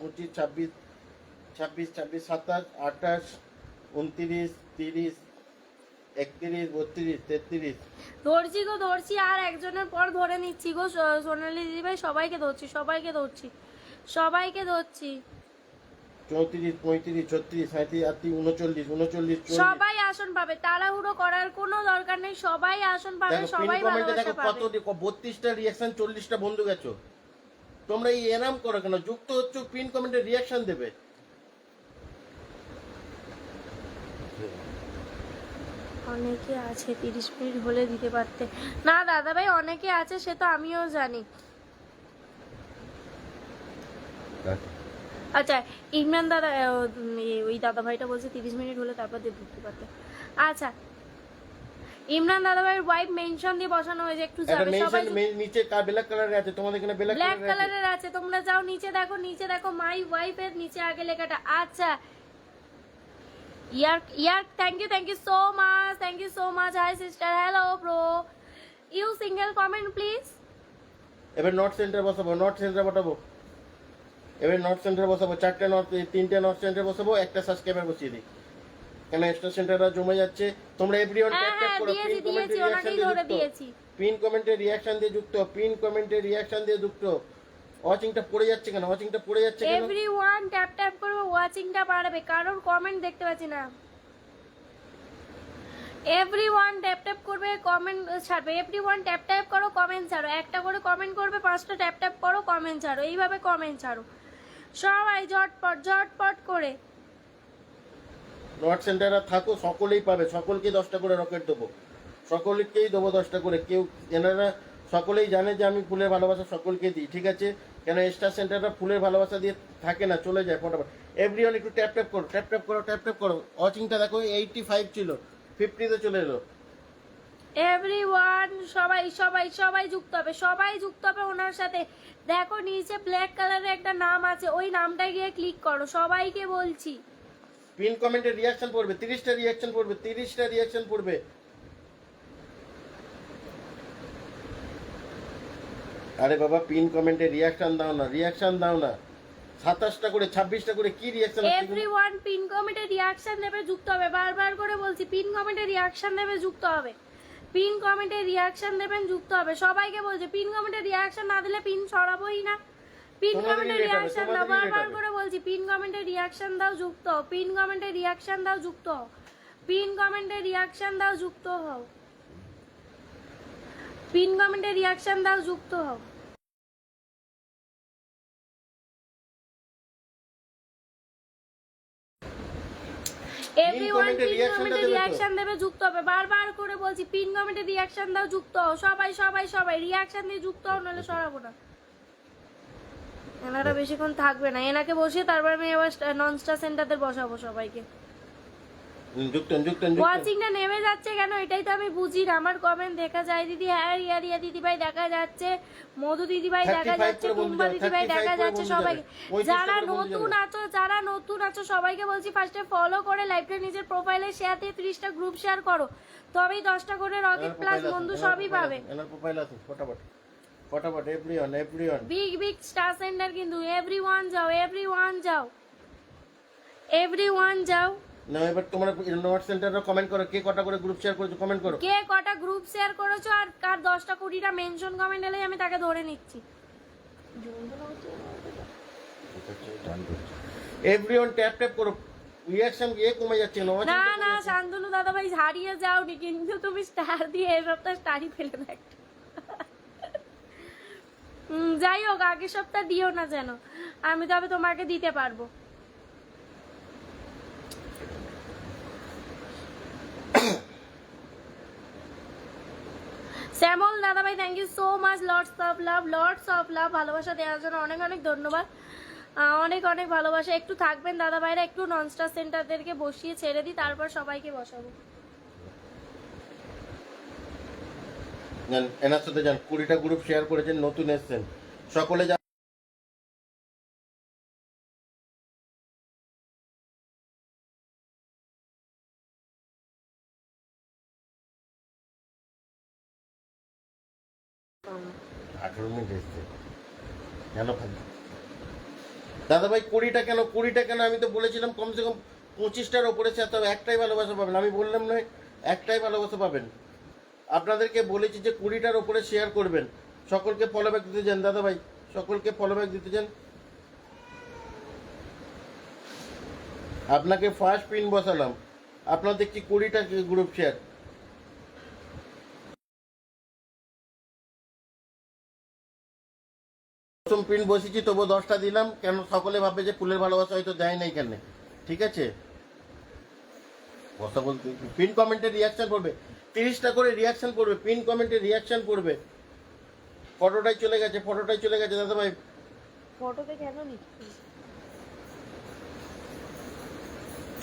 পঁচিশ ছাব্বিশ ছাব্বিশ ছাব্বিশ সাতাশ আঠাশ উনত্রিশ তিরিশ একত্রিশ বত্রিশ তেত্রিশ। ধরছি গো ধরছি আর একজনের পর ধরে নিচ্ছি গো সোনালি দিদিভাই সবাইকে ধরছি সবাইকে ধরছি সবাইকে ধরছি। চৌত্রিশ পঁয়ত্রিশ ছত্রিশ সাঁত্রিশ আটত্রিশ উনচল্লিশ উনচল্লিশ সবাই আসন পাবে তাড়াহুড়ো করার কোনো দরকার নেই সবাই আসন পাবে সবাই ভালোবাসা কত বত্রিশটা রিয়াকশন চল্লিশটা বন্ধু গেছো। তোমরা এই এনাম করো কেন? যুক্ত হচ্ছে, পিন কমেন্টে রিয়াকশন দেবে। অনেকে আছে, তিরিশ মিনিট হলে দিতে পারতে। না দাদা ভাই অনেকে আছে, সে তো আমিও জানি। আচ্ছা ইমরান দাদা ওই দাদা ভাইটা বলছে তিরিশ মিনিট হলে তারপর দিয়ে দিতে পারতে। আচ্ছা ইমরান দাদা ভাইয়ের ওয়াইফ মেনশন দিয়ে বসানো হয়েছে একটু যাবে সবাই নিচে ব্ল্যাক কালারে আছে তোমাদের এখানে ব্ল্যাক ব্ল্যাক কালারের আছে। তোমরা যাও নিচে দেখো নিচে দেখো মাই ওয়াইফের নিচে আগে লেখাটা। আচ্ছা। ইয়ার ইয়ার thank you thank you so much thank you so much hi sister hello bro you single comment please এবার নর্থ সেন্টার বসাবো নর্থ সেন্টার বসাবো। এবার নর্থ সেন্টার বসাবো চারটে নর্থ তিনটে নর্থ সেন্টার বসাবো একটা সাবস্ক্রাইবার বসিয়ে দিই। কেন এক্সট্রা সেন্টাররা জমে যাচ্ছে? তোমরা এভরিওয়ান ট্যাপ ট্যাপ করো পিন কমেন্টে ওনাকেই ধরে দিয়েছি। পিন কমেন্টে রিয়াকশন দিয়ে যুক্ত পিন কমেন্টে রিয়াকশন দিয়ে যুক্ত। ওয়াচিংটা পড়ে যাচ্ছে কেন? ওয়াচিংটা পড়ে যাচ্ছে কেন? এভরি ওয়ান ট্যাপ ট্যাপ করবে ওয়াচিংটা বাড়বে। কারোর কমেন্ট দেখতে পাচ্ছি না। এভরি ওয়ান ট্যাপ ট্যাপ করবে কমেন্ট ছাড়বে। এভরি ওয়ান ট্যাপ ট্যাপ করো কমেন্ট ছাড়ো। একটা করে কমেন্ট করবে পাঁচটা ট্যাপ ট্যাপ করো কমেন্ট ছাড়ো। এইভাবে কমেন্ট ছাড়ো। সবাই ঝটপট ঝটপট করে। নর্থ সেন্টাররা থাকো, সকলেই পাবে। সকলকে দশটা করে রকেট দেবো। সকলকেই দেবো দশটা করে। কেউ এনারা সকলেই জানে যে আমি ফুলের ভালোবাসা সকলকে দিই, ঠিক আছে? কেন স্টার সেন্টাররা ফুলের ভালোবাসা দিয়ে থাকে না, চলে যায় ফটাফট। এভরিওয়ান একটু ট্যাপ ট্যাপ করো ট্যাপ ট্যাপ করো ট্যাপ ট্যাপ করো। ওয়াচিংটা দেখো এইটটি ফাইভ ছিল ফিফটিতে চলে এলো। এভরি ওয়ান সবাই সবাই সবাই যুক্ত হবে, সবাই যুক্ত হবে ওনার সাথে। দেখো নিচে ব্ল্যাক কালারের একটা নাম আছে, ওই নামটা গিয়ে ক্লিক করো, সবাইকে বলছি। পিন কমেন্টে রিয়াকশন পড়বে, তিরিশটা রিয়াকশন পড়বে, তিরিশটা রিয়াকশন পড়বে। আরে বাবা, পিন কমেন্টে রিয়াকশন দাও না রিয়াকশন দাও না। সাতাশটা করে, ছাব্বিশটা করে, কি রিয়াকশন এভরি ওয়ান পিন কমেন্টে রিয়াকশন নেবে, যুক্ত হবে। বারবার করে বলছি, পিন কমেন্টে রিয়াকশন নেবে, যুক্ত হবে। পিন কমেন্টে রিয়াকশন দেবেন যুক্ত হবে। সবাইকে বলছে, পিন কমেন্টে রিয়াকশন না দিলে পিন ছড়াবোই না। পিন তোমাদেরই কমেন্টে rate রিয়াকশন দাও বারবার করে বলছি পিন কমেন্টে রিয়াকশন দাও যুক্ত পিন কমেন্টে রিয়াকশন দাও যুক্ত পিন কমেন্টে রিয়াকশন দাও যুক্ত হও। পিন কমেন্টে রিয়াকশন দাও যুক্ত হও। এভরিওয়ান পিন কমেন্টে রিয়াকশন দেবে যুক্ত হবে। বারবার করে বলছি পিন কমেন্টে রিয়াকশন দাও যুক্ত হও। সবাই সবাই সবাই রিয়াকশন দিয়ে যুক্ত হও নাহলে সরাবো না। এনারা বেশিক্ষণ থাকবে না। এনাকে বসিয়ে তারপর আমি এবার নন স্টার সেন্টারদের বসাবো সবাইকে। ওয়াচিংটা নেমে যাচ্ছে কেন? এটাই তো আমি বুঝি না। আমার কমেন্ট দেখা যায় দিদি হ্যাঁ রিয়া রিয়া দিদিভাই দেখা যাচ্ছে। মধু দিদিভাই 35 দেখা যাচ্ছে টুম্বা দিদিভাই দেখা যাচ্ছে সবাইকে। যারা নতুন আছো যারা নতুন আছো সবাইকে বলছি ফার্স্টে ফলো করে লাইভটা নিজের প্রোফাইলে শেয়ার দিয়ে ত্রিশটা গ্রুপ শেয়ার করো। তবেই দশটা করে রকেট প্লাস বন্ধু সবই পাবে। প্রোফাইল আছে ফটাফট। ফটাফট everyone everyone big big star centre কিন্তু এভরি ওয়ান যাও এভরি ওয়ান যাও। এভরি ওয়ান যাও। না এবার তোমরা নর্থ সেন্টাররা কমেন্ট করো কে কটা করে গ্রুপ শেয়ার করেছ কমেন্ট করো। কে কটা গ্রুপ শেয়ার করেছ আর কার দশটা কুড়িটা মেনশন কমেন্ট এলেই আমি তাকে ধরে নিচ্ছি। এভরিওয়ান ট্যাপ ট্যাপ করো। রিয়াকশন ইয়ে কমে যাচ্ছে না না না শান্তনু দাদা ভাই হারিয়ে যাওনি কিন্তু তুমি স্টার দিয়ে এই সপ্তাহ স্টারই ফেলে। হুম, যাই হোক, আগের সপ্তাহ দিও না যেন। আমি তবে তোমাকে দিতে পারব। শ্যামল দাদা ভাই thank you so much lords of love lords of love ভালোবাসা দেওয়ার জন্য অনেক অনেক ধন্যবাদ। অনেক অনেক ভালোবাসা। একটু থাকবেন দাদা ভাইরা একটু ননস্টার সেন্টারদেরকে বসিয়ে ছেড়ে দিই, তারপর সবাইকে বসাবো। এনার সাথে যান। কুড়িটা গ্রুপ শেয়ার করেছেন, নতুন এসছেন। সকলে যান আঠারো মিনিট এসছে। কেন দাদা ভাই কুড়িটা কেন কুড়িটা কেন? আমি তো বলেছিলাম, কমসে কম পঁচিশটার ওপরে সে একটাই ভালোবাসা পাবেন। আমি বললাম নয়, একটাই ভালোবাসা পাবেন। আপনাদেরকে বলেছি যে কুড়িটার ওপরে শেয়ার করবেন। সকলকে ফলো ব্যাক দিতে যান দাদা ভাই, সকলকে ফলো ব্যাক দিতে যান আপনাকে ফার্স্ট পিন বসালাম। আপনার দেখছি কুড়িটা গ্রুপ শেয়ার প্রথম পিন বসেছি তবু দশটা দিলাম, কেন সকলে ভাবে যে ফুলের ভালোবাসা হয়তো দেয় নাই কেন? ঠিক আছে? কথা বলতে পিন কমেন্টে রিয়াকশন পড়বে তিরিশটা করে রিয়াকশন পড়বে পিন কমেন্টে রিয়াকশন পড়বে ফটোটাই চলে গেছে ফটোটাই চলে গেছে দাদা ভাই ফটোতে কেন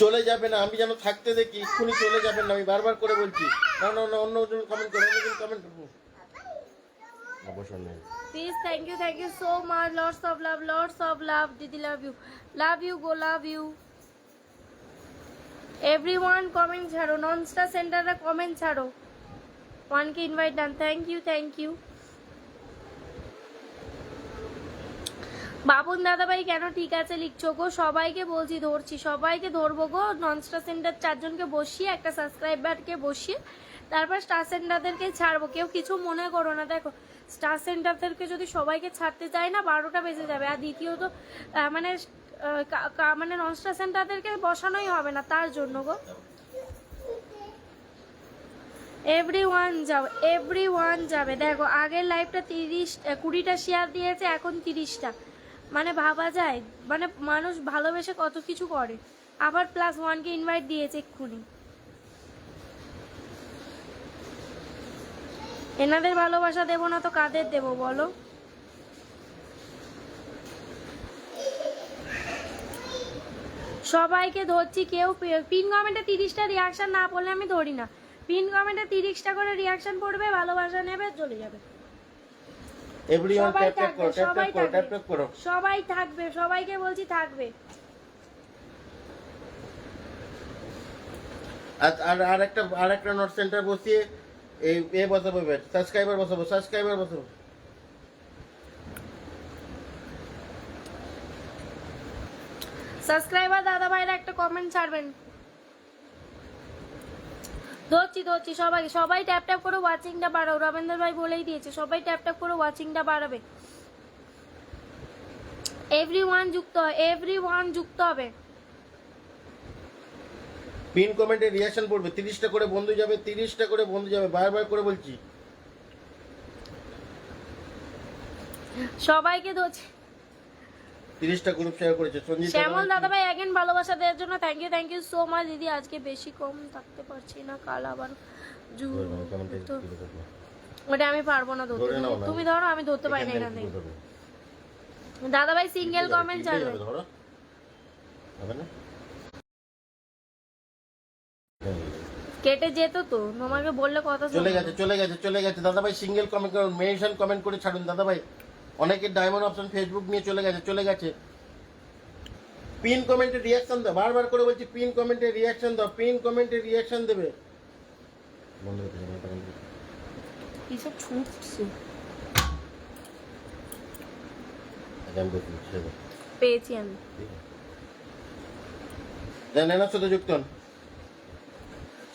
চলে যাবে না আমি যেন থাকতে দেখি এক্ষুনি চলে যাবেন না আমি বারবার করে বলছি। না না না অন্য কমেন্ট করো অন্য কমেন্ট অবসর নেই please thank you thank you so much lords of love lords of love দিদি love you love you go love you everyone comment ছাড়ো নন স্টার সেন্টাররা কমেন্ট ছাড়ো। ওয়ানকে invite done thank you thank you Babun দাদাভাই, কেন ঠিক আছে লিখছো গো? সবাইকে বলছি ধরছি, সবাইকে ধরবো গো। নন স্টার সেন্টার চারজনকে বসিয়ে, একটা সাবস্ক্রাইবারকে বসিয়ে, তারপর স্টার সেন্টারদেরকে ছাড়বো। কেউ কিছু মনে করো না, দেখো। স্টার সেন্টারদেরকে যদি সবাইকে ছাড়তে চাই না, বারোটা বেজে যাবে। আর দ্বিতীয়ত মানে মানে নন সেন্টারদেরকে বসানোই হবে না, তার জন্য গো। এভরি ওয়ান যাও এভরি ওয়ান যাবে। দেখো, আগের লাইফটা তিরিশ কুড়িটা শেয়ার দিয়েছে, এখন তিরিশটা। মানে ভাবা যায় মানে মানুষ ভালোবেসে কত কিছু করে। আবার প্লাস ওয়ানকে ইনভাইট দিয়েছে এক্ষুনি। এনাদের ভালোবাসা দেবো না তো কাদের দেবো, বলো? সবাইকে ধরছি কেউ পিন কমেন্টে তিরিশটা রিয়াকশন না পড়লে আমি ধরি না। পিন কমেন্টে তিরিশটা করে রিয়াকশন পড়বে ভালোবাসা নেবে চলে যাবে। সবাই থাকবে সবাইকে বলছি থাকবে। আর আর আর একটা আর একটা নোট সেন্টার বসিয়ে এই এ বসাবো সাবস্ক্রাইবার বসাবো সাবস্ক্রাইবার বসাবো। সাবস্ক্রাইবার দাদা ভাইরা একটা কমেন্ট ছাড়বেন। ধরছি ধরছি সবাই সবাই ট্যাপ ট্যাপ করে ওয়াচিংটা বাড়াও। রবীন্দ্র ভাই বলেই দিয়েছে সবাই ট্যাপ ট্যাপ করে ওয়াচিংটা বাড়াবে। এভরি ওয়ান যুক্ত এভরি ওয়ান যুক্ত হবে। পিন কমেন্টে রিয়াকশন পড়বে তিরিশটা করে বন্ধু যাবে তিরিশটা করে বন্ধু যাবে বারবার করে বলছি। সবাইকে ধরছি। তিরিশটা গ্রুপ শেয়ার করেছে। সঞ্জিত শ্যামল দাদা ভাই অ্যাগেন ভালোবাসা দেওয়ার জন্য thank you thank you so much দিদি। আজকে বেশি কম থাকতে পারছি না কাল আবার জু ওটা আমি পারব না ধরতে। তুমি ধরো আমি ধরতে পারি না এখান থেকে দাদা ভাই সিঙ্গেল কমেন্ট ছাড়বে। ধরো। হবে না? কেটে যেত তো তোমাকে বললে কথা চলে গেছে চলে গেছে চলে গেছে। দাদা ভাই সিঙ্গেল কমেন্ট করুন মেনশন কমেন্ট করে ছাড়ুন। দাদা ভাই অনেকের ডায়মন্ড অপশন ফেসবুক নিয়ে চলে গেছে চলে গেছে। পিন কমেন্টে রিয়াকশন দাও বারবার করে বলছি পিন কমেন্টে রিয়াকশন দাও পিন কমেন্টে রিয়াকশন দেবে। কিসব ছুটছে। পেয়েছি আমি। সাথে যুক্ত হন।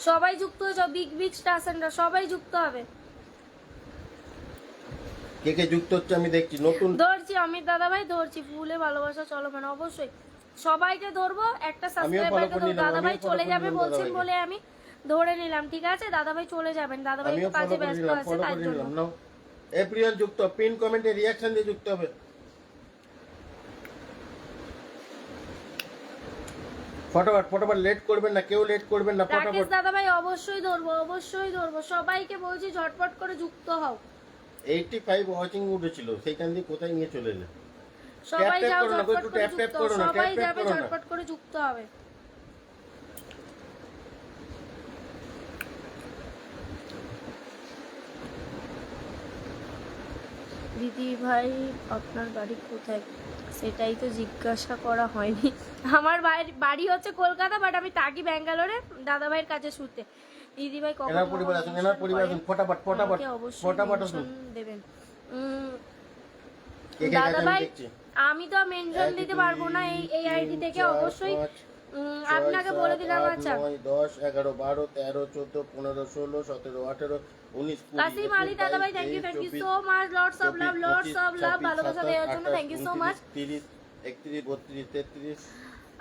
সবাই যুক্ত হয়ে যাও বিগ বিগ স্টার সেন্টার সবাই যুক্ত হবে। কে কে যুক্ত হচ্ছে আমি দেখছি। নতুন ধরছি অমিত দাদা ভাই ধরছি ফুলে ভালোবাসা চলো মানে অবশ্যই। সবাইকে ধরবো একটা সাবস্ক্রাইবারকে দাদা ভাই চলে যাবে বলছেন বলে আমি ধরে নিলাম ঠিক আছে? দাদা ভাই চলে যাবেন। দাদা ভাই কাজে ব্যস্ত আছে করে জন্য। যুক্ত পিন কমেন্টে রিয়াকশন দিয়ে যুক্ত হবে। ফটোফট ফটোফট লেট করবেন না কেউ লেট করবেন না ফটোফট। দাদা ভাই অবশ্যই ধরবো অবশ্যই ধরবো। সবাইকে বলছি ঝটপট করে যুক্ত হও। এইটটি ফাইভ ওয়াচিং উঠেছিল সেইখান দিয়ে কোথায় নিয়ে চলে এলে? সবাই যাও ঝটপট করে যুক্ত সবাই যাবে ঝটপট করে যুক্ত হবে। দিদি ভাই আপনার বাড়ি কোথায়? সেটাই তো জিজ্ঞাসা করা হয়নি। আমার বাড়ি বাড়ি হচ্ছে কলকাতা বাট আমি থাকি ব্যাঙ্গালোরে দাদা ভাইয়ের কাছে শুতে। দিদি কখন এনার পরিবার আসুন এনার পরিবার আসুন ফটাফট ফটাফট ফটাফট আসুন। দেবেন। উম, কে কে দাদা গেছে আমি তো মেনশন দিতে পারব না এই এই আইডি থেকে অবশ্যই। আপনাকে বলে দিলাম আচ্ছা। দশ এগারো বারো তেরো চোদ্দ পনেরো ষোলো সতেরো আঠেরো উনিশ কাসিম আলী দাদা ভাই thank you thank you so much lords of love lords of love ভালোবাসা দেওয়ার জন্য থ্যাংক ইউ সো মাচ তিরিশ একত্রিশ বত্রিশ তেত্রিশ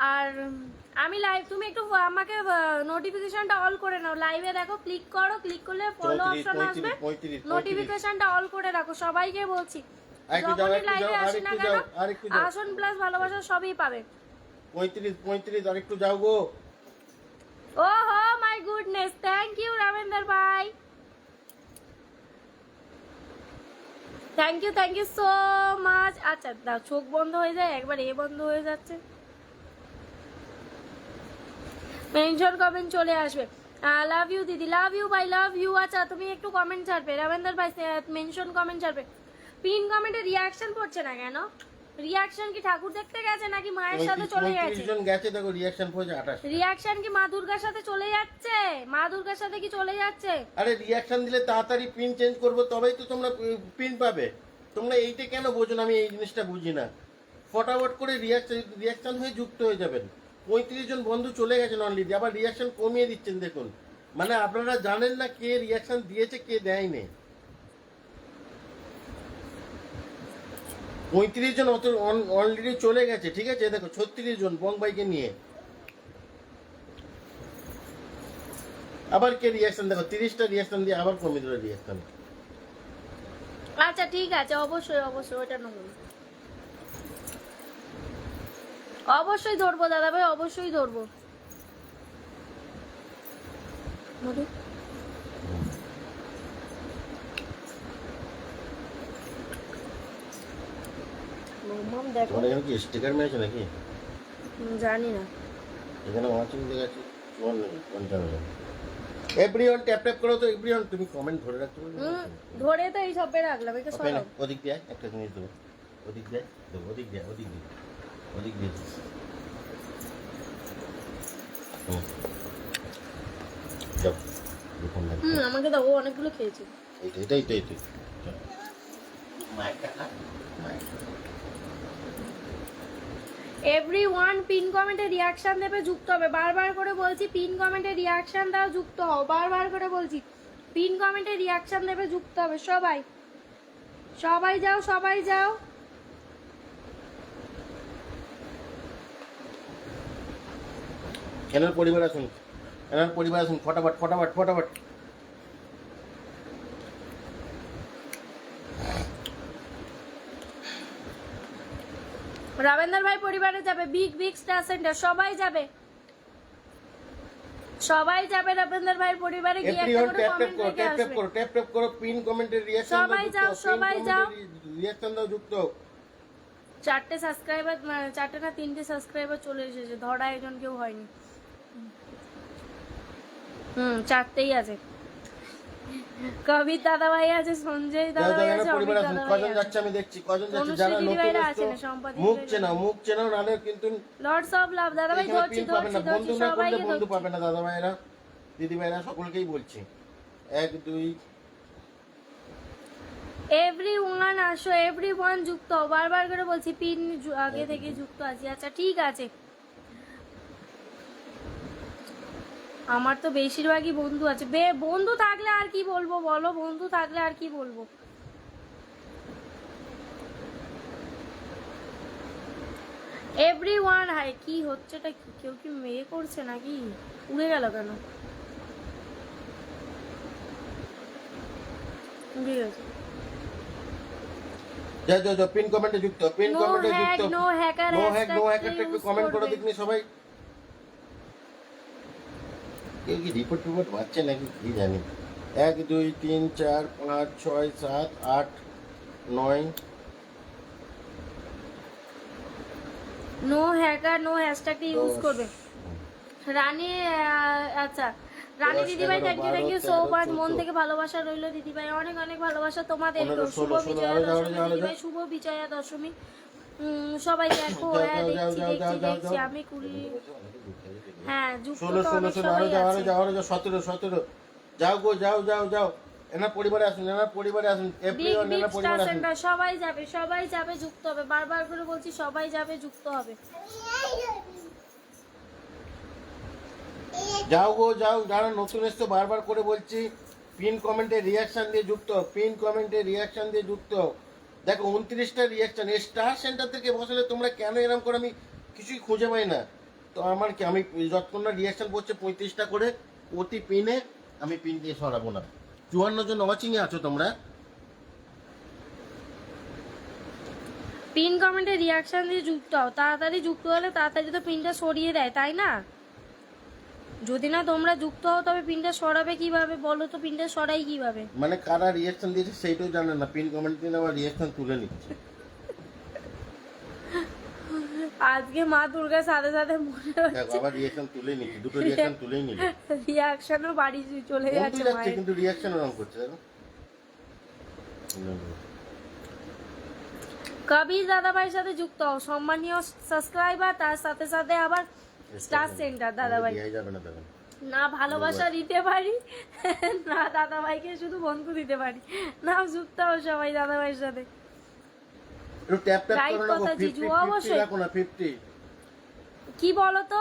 আর আমি লাইভ তুমি একটু আমাকে নোটিফিকেশনটা অল করে নাও। লাইভে দেখো ক্লিক করো ক্লিক করলে ফলো অপশন আসবে। নোটিফিকেশনটা অল করে রাখো। সবাইকে বলছি যখনই আরেকটু লাইভে যাও, আসি না আরেকটু কেন আসন প্লাস ভালোবাসা সবই পাবে। পঁয়ত্রিশ পঁয়ত্রিশ আর একটু যাও গো। ও হো my goodness thank you Ramendra ভাই। Thank you thank you so much আচ্ছা দাও চোখ বন্ধ হয়ে যায় একবার এ বন্ধ হয়ে যাচ্ছে। মেনশন কমেন্ট চলে আসবে। লাভ ইউ দিদি। Love you bye love you আচ্ছা তুমি একটু কমেন্ট ছাড়বে। রামেন্দ্র ভাই মেনশন কমেন্ট ছাড়বে। পিন কমেন্টে রিয়াকশন পড়ছে না কেন? রিয়াকশন কি ঠাকুর দেখতে গেছে নাকি মায়ের সাথে চলে গেছে? গেছে দেখো রিয়াকশন পড়েছে আঠাশ রিয়াকশন কি মা দুর্গার সাথে চলে যাচ্ছে? মা দুর্গার সাথে কি চলে যাচ্ছে? আরে রিয়াকশন দিলে তাড়াতাড়ি পিন চেঞ্জ করব তবেই তো তোমরা পিন পাবে। তোমরা এইটা কেন বোঝো না? আমি এই জিনিসটা বুঝি না। ফটাফট করে রিয়াকশন রিয়াকশন হয়ে যুক্ত হয়ে যাবেন। পঁয়ত্রিশ জন বন্ধু চলে গেছেন অলরেডি আবার রিয়াকশন কমিয়ে দিচ্ছেন, দেখুন। মানে আপনারা জানেন না কে রিয়াকশন দিয়েছে, কে দেয়নি। পঁয়ত্রিশ জন অত অলরেডি চলে গেছে, ঠিক আছে? দেখো, ছত্রিশ জন বংবাইকে নিয়ে। আবার কে রিয়াকশন দেখো, তিরিশটা রিয়াকশন দিয়ে আবার কমিয়ে দিল রিয়াকশন আচ্ছা ঠিক আছে, অবশ্যই অবশ্যই ওটা নেব। অবশ্যই ধরবো দাদা ভাই অবশ্যই ধরবো। দেখো। কি স্টিকার মেরেছে নাকি? জানি না। এখানে ওয়াচিং দেখাচ্ছে চুয়ান্ন পঞ্চান্ন এভরিওয়ান ট্যাপ ট্যাপ করো তো এভরিওয়ান তুমি কমেন্ট ধরে রাখতে পারবে ধরে তো এই সবে রাখলাম এটা সরাও ওদিক দিয়ে একটা জিনিস দেবো ওদিক দিয়ে দেবো ওদিক দিয়ে ওদিক দিয়ে ওদিক দিয়ে হুম। আমাকে দাও ও অনেকগুলো খেয়েছে। এইটা এটা এটা এটা মাইকটা মাইকটা এভরি ওয়ান পিন কমেন্টে রিয়াকশন দেবে যুক্ত হবে। বারবার করে বলছি পিন কমেন্টে রিয়াকশন দাও যুক্ত হও। বারবার করে বলছি পিন কমেন্টে রিয়াকশন দেবে যুক্ত হবে। সবাই সবাই যাও সবাই যাও। এনার পরিবার আসুন এনার পরিবার আসুন ফটাফট ফটাফট ফটাফট। রাবেন্দ্র ভাই পরিবারে যাবে বিগ বিগ স্টার সেন্টার সবাই যাবে। সবাই যাবে রাবেন্দ্র ভাই পরিবারে গিয়ে একটা করে কমেন্ট করো রেখে ট্যাপ করো ট্যাপ ট্যাপ করো পিন কমেন্টের রিঅ্যাকশন সবাই যাও, সবাই যাও। রিঅ্যাকশন দাও যুক্ত। চারটে সাবস্ক্রাইবার চারটে না তিনটে সাবস্ক্রাইবার চলে এসেছে ধরা একজন কেউ হয়নি। হুম চারটেই আছে। কবির দাদা ভাই আছে সঞ্জয় দাদা ভাই আছে অমিত পরিবার আসুন দাদা ভাই কজন আছে। যাচ্ছে আমি দেখছি কজন যাচ্ছে? যারা নতুন আছে না, মুখ চেনাও মুখ চেনাও নাহলে কিন্তু লর্ডস অফ লাভ দাদা ভাই ধরছি ধরছি ধরছি সবাইকে বন্ধু পাবে না দাদা ভাইরা দিদি ভাইরা সকলকেই বলছি। এক দুই। এভরি ওয়ান আসো এভরি ওয়ান যুক্ত। বারবার করে বলছি পিন আগে থেকে যুক্ত আছি। আচ্ছা ঠিক আছে। আমার তো বেশিরভাগই বন্ধু আছে। বে বন্ধু থাকলে আর কি বলব বলো? বন্ধু থাকলে আর কি বলব? এভরি ওয়ান হাই কি হচ্ছেটা? কি কেউ কি মেয়ে করছে নাকি? উড়ে গেল কেন? উড়ে গেছে। যাও যাও যাও পিন কমেন্টে যুক্ত পিন কমেন্টে যুক্ত। no hacker no hack no হ্যাকারটা একটু কমেন্ট করে। দেখনি সবাই। কেউ কি রিপোর্ট টিপোর্ট পাচ্ছে নাকি কি জানি। এক দুই তিন চার পাঁচ ছয় সাত আট নয়। নো হ্যাকার নো হ্যাশট্যাগটা ইউজ করবে। রানী আচ্ছা। রানী দশ, দিদিভাই thank you thank you so much মন থেকে ভালোবাসা রইল দিদিভাই। অনেক অনেক ভালোবাসা তোমাদের। শুভ বিজয়া দশমী। দিদিভাই শুভ বিজয়া দশমী। সবাই দেখো হ্যাঁ দেখছি দেখছি দেখছি। আমি কুড়ি হ্যাঁ ষোলো ষোলো ষোলো আরও যাও আরও আছে। যাও আরও যাও সতেরো সতেরো। যাও গো যাও যাও যাও। এনার পরিবারে আসুন এনার পরিবারে আসুন। এভরিওয়ান এনার পরিবারে আসুন। সবাই যাবে সবাই যাবে যুক্ত হবে। বারবার করে বলছি সবাই যাবে যুক্ত হবে। যাও গো যাও যারা নতুন এসছো বারবার করে বলছি পিন কমেন্টে রিয়াকশন দিয়ে যুক্ত পিন কমেন্টে রিয়াকশন দিয়ে যুক্ত। দেখো উনত্রিশটা রিয়াকশন স্টার সেন্টার থেকে বসলে তোমরা কেন এরকম করে আমি কিছুই খুঁজে পাই না। তো আমার কি আমি যতক্ষণ না রিয়াকশন করছে পঁয়ত্রিশটা করে প্রতি পিনে আমি পিন দিয়ে সরাবো না। চুয়ান্ন জন ওয়াচিংয়ে আছো তোমরা? পিন কমেন্টে রিয়াকশন দিয়ে যুক্ত হও। তাড়াতাড়ি যুক্ত হলে তাড়াতাড়ি তো পিনটা সরিয়ে দেয় তাই না? যদি না তোমরা যুক্ত হও তবে পিনটা সরাবে কীভাবে? বলো তো পিনটা সরাই কীভাবে? মানে কারা রিয়াকশন দিয়েছে সেইটাও জানে না। পিন কমেন্ট দিয়ে আবার রিয়াকশন তুলে নিচ্ছে। আজকে মা দুর্গার সাথে সাথে মনে দেখো আবার তুলে দুটো নিল। বাড়ি চলে যাচ্ছে মায়ের। কিন্তু রিয়াকশন ওরকম করছে দেখো কবির দাদাভাইয়ের সাথে যুক্ত হও সম্মানীয় সাবস্ক্রাইবার তার সাথে সাথে আবার স্টার সেন্টার দাদাভাই। দেওয়াই যাবে না ভালোবাসা দিতে পারি না দাদাভাইকে শুধু বন্ধু দিতে পারি। না যুক্ত হও সবাই দাদা ভাইয়ের সাথে। একটু ট্যাপ ট্যাপ না কথা, 50 জিজু, 50 অবশ্যই। রাখো না 50 কি বলতো?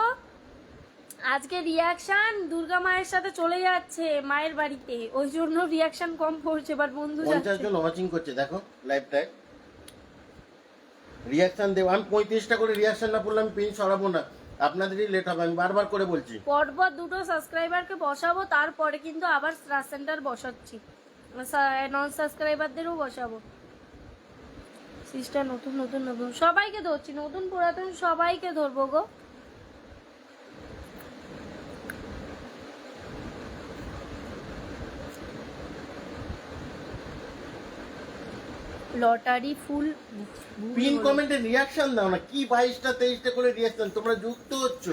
আজকে রিয়াকশন দুর্গা মায়ের সাথে চলে যাচ্ছে মায়ের বাড়িতে। ওই জন্য রিয়াকশন কম পড়ছে বাট বন্ধু 50 যাচ্ছে। জন ওয়াচিং করছে দেখো লাইভটায় রিয়াকশন দেব আমি 35টা করে রিয়াকশন না পড়লে আমি পিন সরাবো না। আপনাদেরই লেট হবে আমি বারবার করে বলছি। পরপর দুটো সাবস্ক্রাইবারকে বসাবো তারপরে কিন্তু আবার সেন্টার বসাচ্ছি। নন সাবস্ক্রাইবারদেরও বসাবো। সিস্টার, নতুন নতুন নতুন। সবাইকে ধরছি, নতুন, পুরাতন সবাইকে ধরবো গো। লটারি ফুল পিন কমেন্টে রিয়াকশন দাও না, কি 22টা 23টা করে রিয়াকশন তোমরা যুক্ত হচ্ছ।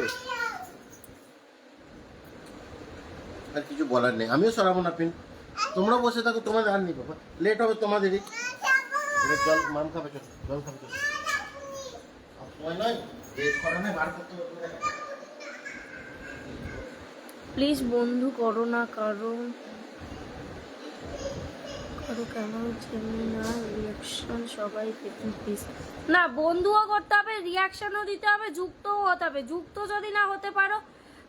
আর কিছু বলার নেই, আমিও সরাবো না পিন। তোমরা বসে থাকো, তোমাদের আর নেই, বাবা। লেট হবে তোমাদেরই। জল খাবে চল জল খাবে চল প্লিজ বন্ধু করো না কারও কারও চেনি না রিয়াকশন সবাই পেতেন প্লিজ না বন্ধুও করতে হবে রিয়াকশনও দিতে হবে যুক্তও হতে হবে। যুক্ত যদি না হতে পারো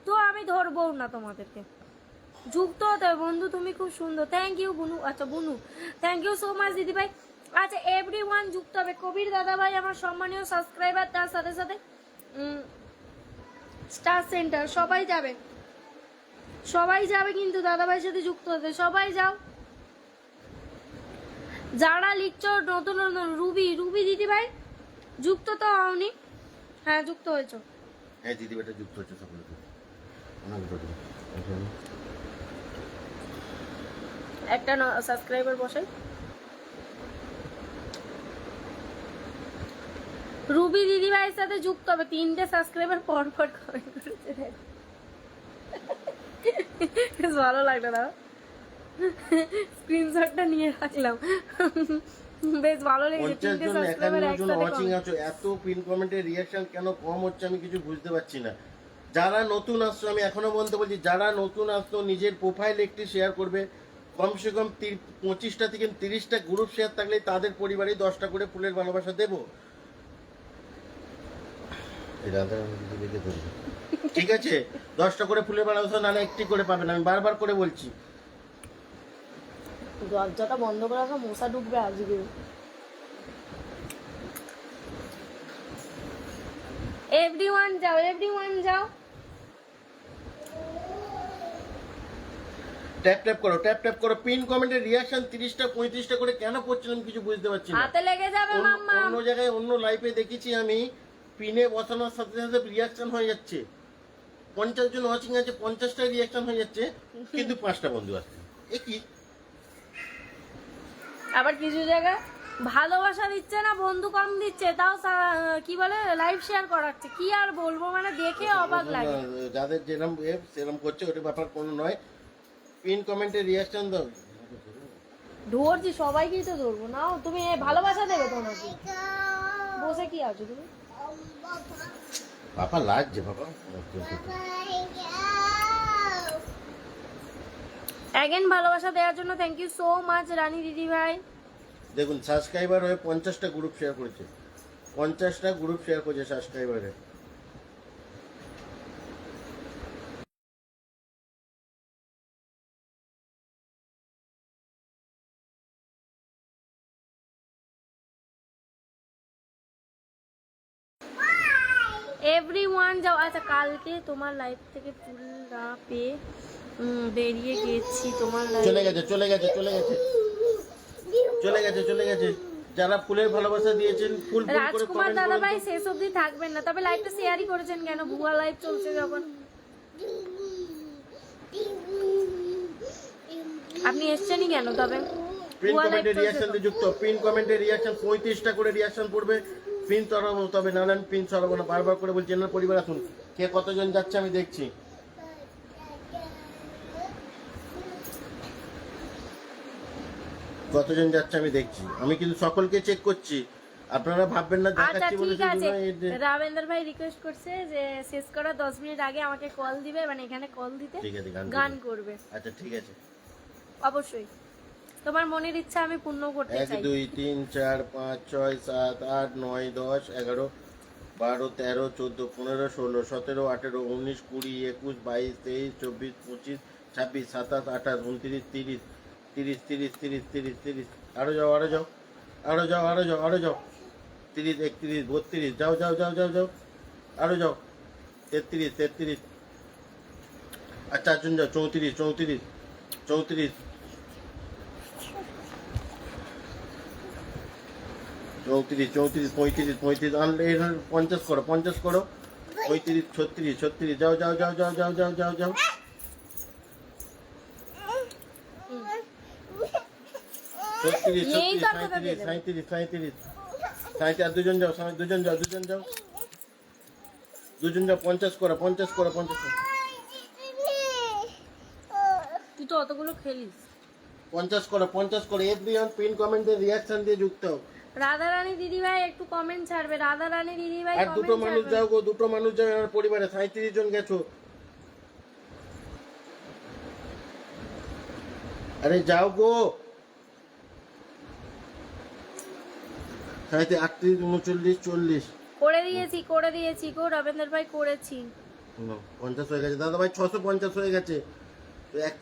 তো আমি ধরবও না তোমাদেরকে। যুক্ত হতে হবে। বন্ধু তুমি খুব সুন্দর। থ্যাংক ইউ বুনু। আচ্ছা বুনু থ্যাংক ইউ সো মাচ দিদি ভাই আচ্ছা এভরি ওয়ান যুক্ত হবে। কবির দাদা ভাই আমার সম্মানীয় সাবস্ক্রাইবার তার সাথে সাথে স্টার সেন্টার সবাই যাবে। সবাই যাবে কিন্তু দাদাভাইয়ের সাথে যুক্ত হতে। সবাই যাও। যারা লিখছো নতুন নতুন রুবি রুবি দিদি ভাই যুক্ত তো হওনি। হ্যাঁ যুক্ত হয়েছো। হ্যাঁ দিদি বেটা যুক্ত হচ্ছে সকলকে অনেক ধন্যবাদ। একটা সাবস্ক্রাইবার বসাই। রুবি দিদি ভাইয়ের সাথে যুক্ত হবে। তিনটে সাবস্ক্রাইবার পর পর কমেন্ট করেছে বেশ ভালো লাগল না? স্ক্রিনশটটা নিয়ে রাখলাম। বেশ ভালো লেগেছে তিনটে সাবস্ক্রাইবার একসাথে ওয়াচিং আছো এত পিন কমেন্টের রিয়াকশন কেন কম হচ্ছে আমি কিছু বুঝতে পারছি না। যারা নতুন আসছো আমি এখনও বলতে বলছি যারা নতুন আসছো নিজের প্রোফাইল একটি শেয়ার করবে। কমসে কম পঁচিশটা থেকে তিরিশটা গ্রুপ শেয়ার থাকলে তাদের পরিবারে দশটা করে ফুলের ভালোবাসা দেবো। ঠিক আছে? দশটা করে ফুলের নাহলে একটি করে পাবেন। আমি বারবার করে বলছি। দরজাটা বন্ধ করে রাখা মশা ঢুকবে আজকে। এভরিওয়ান যাও এভরিওয়ান যাও। ট্যাপ ট্যাপ করো ট্যাপ ট্যাপ করো। পিন কমেন্টের রিয়াকশন তিরিশটা পঁয়ত্রিশটা করে কেন পড়ছিলাম কিছু বুঝতে পারছি না। হাতে লেগে যাবে মাম্মা। অন্য জায়গায় অন্য লাইফে দেখেছি আমি পিনে বসানোর সাথে সাথে রিয়াকশন হয়ে যাচ্ছে। পঞ্চাশ জন ওয়াচিং আছে পঞ্চাশটা রিয়াকশন হয়ে যাচ্ছে কিন্তু পাঁচটা বন্ধু আসছে এ কি? আবার কিছু জায়গায় ভালোবাসা দিচ্ছে না বন্ধু কম দিচ্ছে তাও কি বলে লাইভ শেয়ার করাচ্ছে। কি আর বলব মানে দেখে অবাক লাগে। যাদের যেরকম সেরকম করছে ওটা ব্যাপার কোনো নয়। পিন কমেন্টে রিয়াকশন দাও। ধরছি সবাইকেই তো ধরবো। না তুমি ভালোবাসা দেবে তো নাকি বসে কি আছো তুমি? বাবা লাগছে বাবা। অ্যাগেন ভালোবাসা দেওয়ার জন্য thank you so much Rani দিদি ভাই। দেখুন সাবস্ক্রাইবার হয়ে পঞ্চাশটা গ্রুপ শেয়ার করেছে। পঞ্চাশটা গ্রুপ শেয়ার করেছে সাবস্ক্রাইবারে এভরি ওয়ান যাও। আচ্ছা কালকে তোমার লাইফ থেকে ফুল না পেয়ে বেরিয়ে গেছি তোমার চলে গেছে চলে গেছে চলে গেছে। চলে গেছে চলে গেছে। যারা ফুলের ভালোবাসা দিয়েছেন ফুল ফুল করে রাজকুমার দাদা ভাই শেষ অবধি থাকবেন না তবে লাইভটা শেয়ারই করেছেন কেন? ভুয়া লাইভ চলছে যখন। আপনি এসছেনই কেন তবে? পিন কমেন্টে রিয়াকশন যুক্ত। পিন কমেন্টে রিয়াকশন পঁয়ত্রিশটা করে রিয়াকশন পড়বে। পিন সরাবো তবে আমি পিন সরাবো না। বারবার করে বলছি এনার পরিবার আসুন। কে কতজন যাচ্ছে আমি দেখছি। কতজন যাচ্ছে আমি দেখছি। আমি কিন্তু সকলকে চেক করছি। আপনারা ভাববেন না আচ্ছা দেখাচ্ছি বলে ঠিক আছে। না, রাবেন্দর ভাই রিকোয়েস্ট করছে যে শেষ করার দশ মিনিট আগে আমাকে কল দিবে মানে এখানে কল দিতে গান। করবে। আচ্ছা ঠিক আছে। অবশ্যই। তোমার মনের ইচ্ছা আমি পূর্ণ করতে এক চাই। দুই তিন চার পাঁচ ছয় সাত আট নয় দশ এগারো বারো তেরো চোদ্দ পনেরো ষোলো সতেরো আঠেরো উনিশ কুড়ি একুশ বাইশ তেইশ চব্বিশ পঁচিশ ছাব্বিশ সাতাশ আঠাশ উনত্রিশ তিরিশ তিরিশ তিরিশ তিরিশ তিরিশ তিরিশ। আরও যাও আরও যাও আরও যাও আরও যাও আরও যাও। তিরিশ একত্রিশ বত্রিশ যাও যাও যাও যাও যাও। আরও যাও। তেত্রিশ তেত্রিশ। আচ্ছা চারজন যাও চৌত্রিশ চৌত্রিশ চৌত্রিশ। চৌত্রিশ চৌত্রিশ পঁয়ত্রিশ পঁয়ত্রিশ আনলে পঞ্চাশ করো পঞ্চাশ করো। পঁয়ত্রিশ ছত্রিশ ছত্রিশ যাও যাও যাও যাও যাও যাও যাও যাও। ছত্রিশ ছত্রিশ সাঁত্রিশ সাঁত্রিশ সাঁত্রিশ সাঁত্রিশ আর দুজন যাও দুজন যাও দুজন যাও। দুজন যাও পঞ্চাশ করো পঞ্চাশ করো পঞ্চাশ করো। তুই তো অতগুলো খেলিস। পঞ্চাশ করো পঞ্চাশ করো। এভরি অন পিন কমেন্টে রিয়াকশন দিয়ে যুক্ত হও। রাধা রানী দিদি ভাই একটু কমেন্ট ছাড়বে। রাধা রানী দিদি ভাই আর দুটো মানুষ যাও গো দুটো মানুষ যাও আমার পরিবারে সাঁত্রিশ জন গেছো। আরে যাও গো। সাঁত্রিশ আটত্রিশ উনচল্লিশ চল্লিশ। করে দিয়েছি করে দিয়েছি গো রবীন্দ্র ভাই করেছি পঞ্চাশ হয়ে গেছে। দাদা ভাই ছশো পঞ্চাশ হয়ে গেছে। তো এক